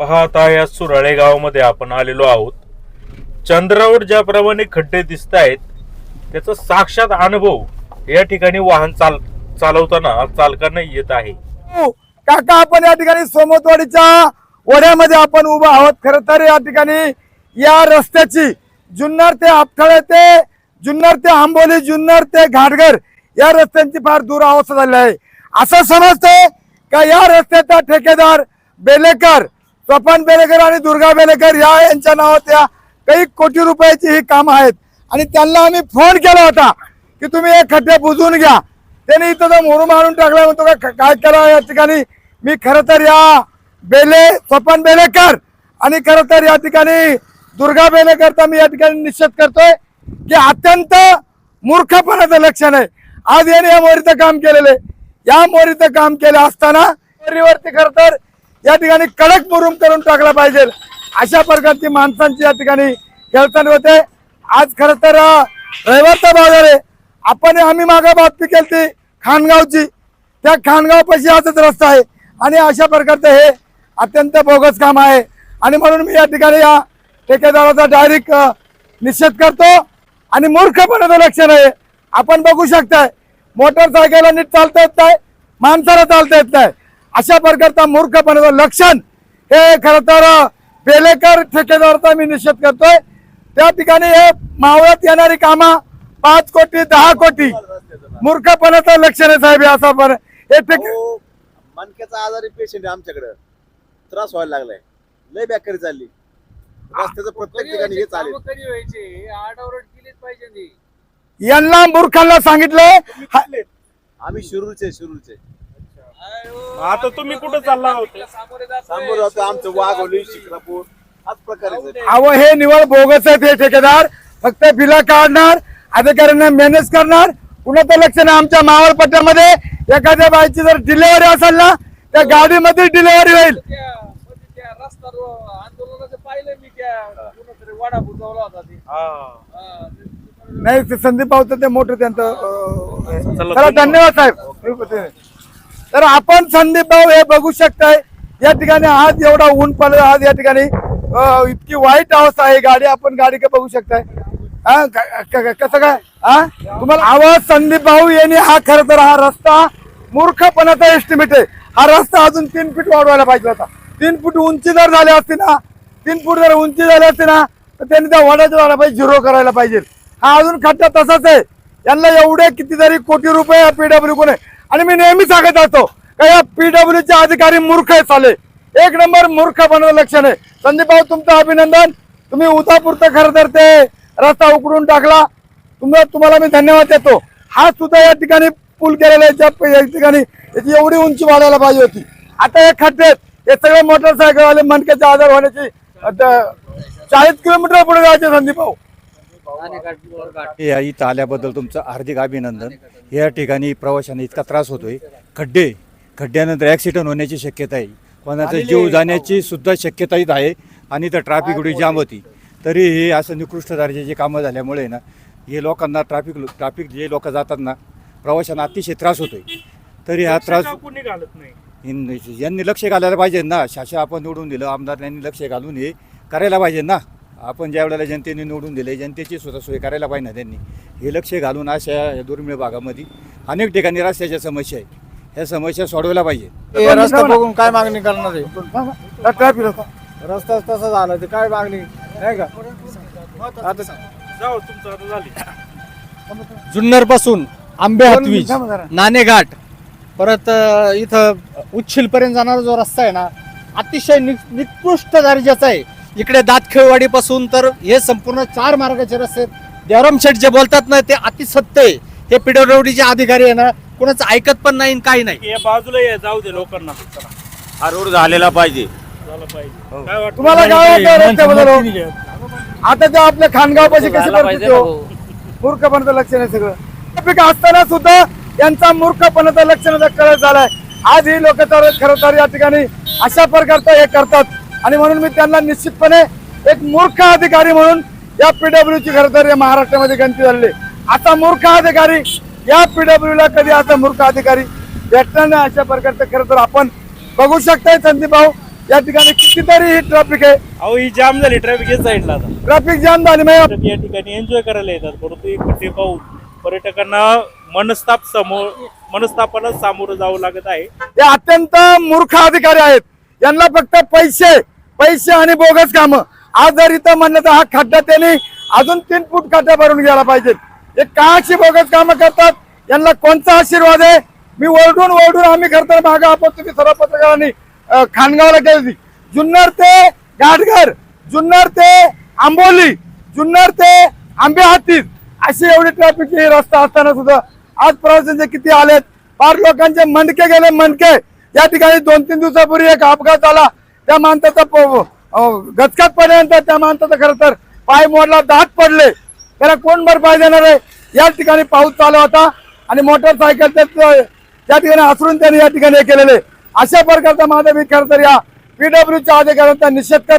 पाहता या सुराळे गावामध्ये आपण आलेलो आहोत. चंद्रावर ज्याप्रमाणे खड्डे दिसत आहेत त्याचा साक्षात अनुभव या ठिकाणी वाहन चाल चालवताना चालकांना येत आहे. हो, काका आपण या ठिकाणी सोमतवाडीच्या वड्यामध्ये आपण उभा आहोत. खर तर या ठिकाणी या रस्त्याची जुन्नर ते आपथळे ते जुन्नर ते आंबोली जुन्नर ते घाटघर या रस्त्यांची फार दूर अवस्था झाली आहे. असं समजतंय का या रस्त्याचा ठेकेदार बेलेकर स्वपन बेलेकर आणि दुर्गा बेलेकर या यांच्या नावात या काही कोटी रुपयाची ही कामं आहेत. आणि त्यांना आम्ही फोन केला होता की तुम्ही हे खड्डे बुजून घ्या. त्यांनी इथं तर मोरू मारून टाकला म्हणतो का काय करा या ठिकाणी? मी खरं तर या बेले स्वपन बेलेकर आणि खरं तर या ठिकाणी दुर्गा बेलेकरचा मी या ठिकाणी निश्चित करतोय की अत्यंत मूर्खपणाचं लक्षण आहे. आज याने या मोरीचं काम केलेलं आहे. या मोरीचं काम केलं असताना मोरीवरती खरं तर या ठिकाणी कडक मुरुम करून टाकला पाहिजे. अशा प्रकारची माणसांची या ठिकाणी हेळसांड होते. आज खरं तर रविवारचा बाजार आहे. आपण आम्ही मागे बातमी केली खानगावची. त्या खानगाव आजच रस्ता आहे. आणि अशा प्रकारचं हे अत्यंत बोगस काम आहे. आणि म्हणून मी या ठिकाणी या ठेकेदाराचा डायरेक्ट निषेध करतो. आणि मूर्खपणाचं लक्षण आहे. आपण बघू शकताय मोटरसायकलला नीट चालता येत नाही माणसाला चालता येत नाही. अशा प्रकारचा मूर्खपणाचं लक्षण हे खरं तर बेलेकर ठेकेदाराचा मी निषेध करतोय. त्या ठिकाणी हे मावळात येणारी कामं पाच कोटी दहा कोटी. मूर्खपणाचं लक्षण आहे साहेब असं पण. हे मणक्याचा आजारी पेशंट आहे आमच्याकडं. त्रास व्हायला लागलाय. लय बेकारी चालली. रस्त्याचं प्रत्येक ठिकाणी हे चालेल. पाहिजे. यांना. मूर्खांना सांगितलंय. हा- आम्ही शिरूरचे शिरूरचे. आता तुम्ही कुठं चालला आहोत? सामोरे होतं आमचं वाघोली शिक्रापूर. हाच प्रकार. अहो हे निवड बोगस आहेत हे ठेकेदार. फक्त बिला काढणार अधिकाऱ्यांना मॅनेज करणार. कुणाचं लक्ष नाही आमच्या मावळ पट्ट्यामध्ये एखाद्या बाईची जर डिलिव्हरी असेल ना त्या गाडीमध्ये डिलिव्हरी होईल. त्या म्हणजे त्या रस्ता रो- आंदोलनाचं पाहिलं मी त्या कुणातरी वाडा बुजवला होता ते हा, ते- नाही ते संदीप भाऊ ते मोठं त्यांचं धन्यवाद. साहेब. तर आपण संदीप भाऊ हे बघू शकताय या ठिकाणी आज एवढा ऊन पडलं आज या ठिकाणी इतकी वाईट अवस्था आहे गाडी आपण गाडी का बघू शकताय. हा, क- कसं काय? हा? तुम्हाला आवाज संदीप भाऊ यांनी हा खरं तर हा रस्ता मूर्खपणाचा एस्टिमेट आहे. हा रस्ता अजून तीन फूट वाढवायला पाहिजे होता. तीन फूट उंची जर झाली असती ना तीन फूट जर उंची झाली असती ना तर त्यांनी त्या वडाच्या झाला पाहिजे झिरो करायला पाहिजे. हा अजून खड्डा तसाच आहे. यांना एवढे कितीतरी कोटी रुपये पीडब्ल्यू कोण आहे आणि मी नेहमी सांगत असतो का या पीडब्ल्यूचे अधिकारी मूर्ख चाले एक नंबर मूर्खपणाचं लक्षण आहे. संदीप भाऊ तुमचं अभिनंदन. तुम्ही उतापुरतं खरं तर ते रस्ता उकडून टाकला. तुम्हाला तुम्हाला मी धन्यवाद देतो. हा सुद्धा या ठिकाणी पूल केलेला आहे. या ठिकाणी याची एवढी उंची वाढायला पाहिजे होती. आता हे खड्डे हे सगळे मोटरसायकलवाले मनक्याचे आजार होण्याची चाळीस किलोमीटर पुढे जायचे संदीप भाऊ या इथं आल्याबद्दल तुमचं हार्दिक अभिनंदन. या ठिकाणी प्रवाशांना इतका त्रास होतोय. खड्डे खड्ड्यानंतर ॲक्सिडेंट होण्याची शक्यता आहे. कोणाचा जीव जाण्याची सुद्धा शक्यता इथं आहे आणि इथं ट्रॅफिक एवढी जाम होती. तरी हे असं निकृष्ट दर्जाची कामं झाल्यामुळे ना हे लोकांना ट्रॅफिक ट्रॅफिक जे लोक जातात ना प्रवाशांना अतिशय त्रास होतोय. तरी हा त्रास यांनी लक्ष घालायला पाहिजे ना. शासन आपण निवडून दिलं आमदार यांनी लक्ष घालून हे करायला पाहिजे ना. आपण ज्या वेळेला जनतेने निवडून दिले जनतेची सुद्धा सोय करायला पाहिजे ना त्यांनी. हे लक्ष घालून अशा या दुर्मिळ भागामध्ये अनेक ठिकाणी रस्त्याच्या समस्या आहे ह्या समस्या सोडवल्या पाहिजे. हे रस्ता बघून काय मागणी करणार आहे? ट्रॅफिक रस्ता तसा झाला ते काय मागणी? नाही का? आता जाऊ तुमचं आता झाली. जुन्नरपासून आंबे हातवीज. नाणेघाट परत इथं उच्छिल पर्यंत जाणारा जो रस्ता आहे ना अतिशय निकृष्ट दर्जाचा आहे. इकडे दातखेळवाडी पासून तर हे संपूर्ण चार मार्गाचे रस्ते. देवराम शेठ जे बोलतात ना ते अतिसत्य आहे. हे पिडब्ल्यूडीचे अधिकारी आहे ना कोणाचं ऐकत पण नाही काही नाही. या बाजूला या जाऊ दे लोकांना. चला, हा रोड झालेला पाहिजे. झालं पाहिजे. काय वाटतं? तुम्हाला काय वाटतं रस्त्याबद्दल? हो? आता ते आपल्या खानगाव पाशी कशी परिस्थिती हो मूर्खपणाचं लक्षण आहे सगळं. ट्रॅफिक असताना सुद्धा यांचा मूर्खपणाचं लक्षणाचा कळत झालाय. आज ही लोक तर खरं तर या ठिकाणी अशा प्रकारचं हे करतात. आणि म्हणून मी त्यांना निश्चितपणे एक मूर्ख अधिकारी म्हणून या पीडब्ल्यू ची खरं तर या महाराष्ट्रामध्ये गणती झालेली. आता मूर्ख अधिकारी या पीडब्ल्यू ला कधी असा मूर्ख अधिकारी भेटणार नाही अशा प्रकारचं खरं तर आपण बघू शकताय. संदीप भाऊ या ठिकाणी कितीतरी ही ट्रॅफिक आहे. अहो ही जाम झाली ट्रॅफिक या साईडला आता. ट्रॅफिक जाम झाली या ठिकाणी एन्जॉय करायला येतात. परंतु खड्डे पाहून पर्यटकांना मनस्ताप समोर मनस्तापाला सामोरं जावं लागत आहे. हे अत्यंत मूर्ख अधिकारी आहेत. यांना फक्त पैसे पैसे आणि बोगस काम. आज जर इथं म्हणलं तर हा खड्डा त्यांनी अजून तीन फूट खड्डा भरून घ्यायला पाहिजेत. हे का अशी बोगस कामं करतात? यांना कोणता आशीर्वाद आहे? मी ओरडून ओरडून आम्ही खरं मागं आपण तुम्ही सर्व पत्रकारांनी खानगावला गेली होती. जुन्नर ते गाठघर जुन्नर ते आंबोली जुन्नर ते आंबे हातीस अशी एवढी ट्रॅफिकची रस्ता असताना सुद्धा आज प्रवाशांचे किती आलेत? फार लोकांचे मनके गेले मनके या ठिकाणी दोन तीन दिवसापूर्वी एक अपघात झाला. त्या माणसाचा प- गचकात पडल्यानंतर त्या माणसाचा खरं तर पाय मोडला दात पडले. त्याला कोण भरपाई देणार आहे? या ठिकाणी पाऊस चालू होता आणि मोटरसायकल त्या ठिकाणी असरून त्यांनी या ठिकाणी केलेले. अशा प्रकारचा माझा मी खरं तर या पीडब्ल्यूच्या अधिकाऱ्यांचा निषेध करतो.